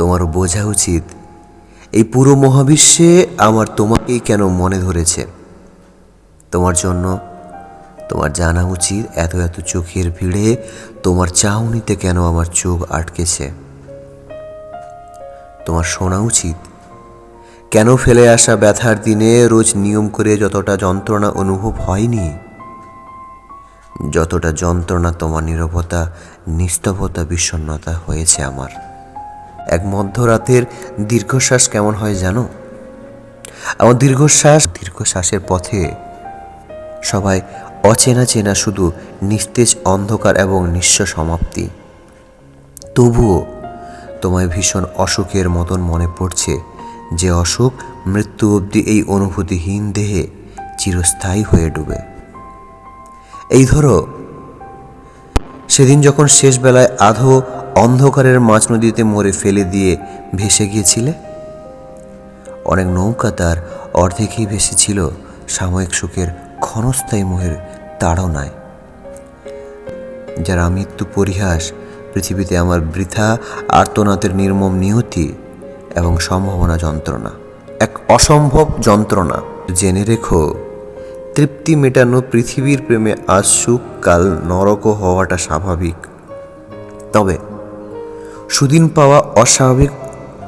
তোমার বোঝা উচিত। এই পুরো মহাবিশ্বে আমার তোমাকেই কেন মনে ধরেছে? তোমার জন্য তোমার জানা উচিত এত এত চোখের ভিড়ে তোমার চাউনিতে কেন আমার চোখ আটকেছে? তোমার শোনা উচিত। কেন ফেলে আসা ব্যথার দিনে রোজ নিয়ম করে যতটা যন্ত্রণা অনুভব হয়নি, যতটা যন্ত্রণা তোমার নীরবতা, নিস্তবতা, বিষণ্ণতা হয়েছে আমার। এক মধ্যরাতের দীর্ঘশ্বাস কেমন হয় জানো? আমার দীর্ঘশ্বাস দীর্ঘশ্বাসের পথে সবাই অচেনা চেনা শুধু নিস্তেজ অন্ধকার এবং নিঃস্ব সমাপ্তি। তবুও তোমায় ভীষণ অসুখের মতন মনে পড়ছে যে অসুখ মৃত্যু অবধি এই অনুভূতিহীন দেহে চিরস্থায়ী হয়ে ডুবে। এই ধরো, সেদিন যখন শেষ বেলায় আধো অন্ধকারের মাঝ নদীতে মরে ফেলে দিয়ে ভেসে গিয়েছিলে? অনেক নৌকা তার অর্ধেকই ভেসেছিল, সাময়িক সুখের ক্ষণস্থায়ী মোহের তাড়নায়। যারা মৃত্যু পরিহাস, পৃথিবীতে আমার বৃথা আর্তনাদের নির্মম নিয়তি এবং সম্ভাবনা যন্ত্রণা। এক অসম্ভব যন্ত্রণা। জেনে রেখো, তৃপ্তি মেটানো পৃথিবীর প্রেমে আজ সুখ কাল নরক হওয়াটা স্বাভাবিক। তবে সুদিন পাওয়া অস্বাভাবিক,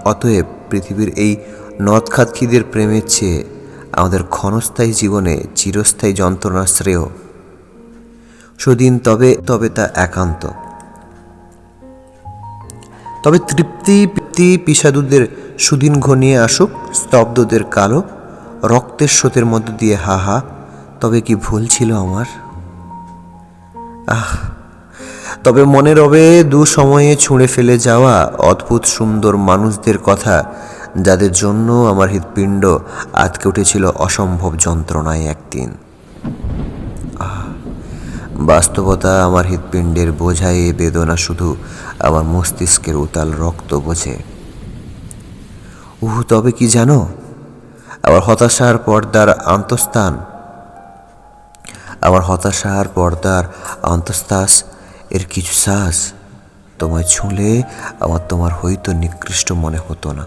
অতএব পৃথিবীর এই নদখাতখিদের প্রেমের চেয়ে আমাদের ক্ষণস্থায়ী জীবনে চিরস্থায়ী যন্ত্রণা শ্রেয়। সুদিন, তবে তবে তা একান্ত। তবে তৃপ্তি তৃপ্তি পিসাদুদের সুদিন ঘনিয়ে আসুক, স্তব্ধদের কালো, রক্তের স্রোতের মধ্য দিয়ে হা হা, তবে কি ভুল ছিল আমার? আহ তবে মনে রবে, দু সময়ে ছুঁড়ে ফেলে যাওয়া অদ্ভুত সুন্দর মানুষদের কথা, যাদের জন্য আমার হৃৎপিণ্ড আটকে উঠেছিল অসম্ভব যন্ত্রণায় একদিন। বাস্তবতা আমার হৃৎপিণ্ডের বোঝায় বেদনা শুধু আমার মস্তিষ্কের উতাল রক্ত বোঝে। উহু, তবে কি জানো, আমার হতাশার পর্দার আন্তস্থান, আমার হতাশার পর্দার অন্তস্তাস এর কিছু শ্বাস তোমায় ছুঁলে আমার তোমার হয়তো নিকৃষ্ট মনে হতো না।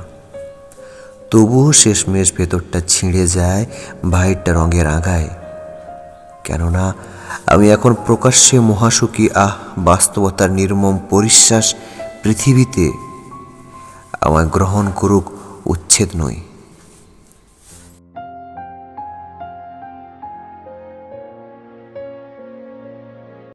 তবুও শেষমেশ ভেতরটা ছিঁড়ে যায় বাইরটা রঙের আগায়। কেননা আমি এখন প্রকাশ্যে মহাসুখী, আহ, বাস্তবতার নির্মম পরিশ্বাস পৃথিবীতে আমায় গ্রহণ করুক উচ্ছেদ নই।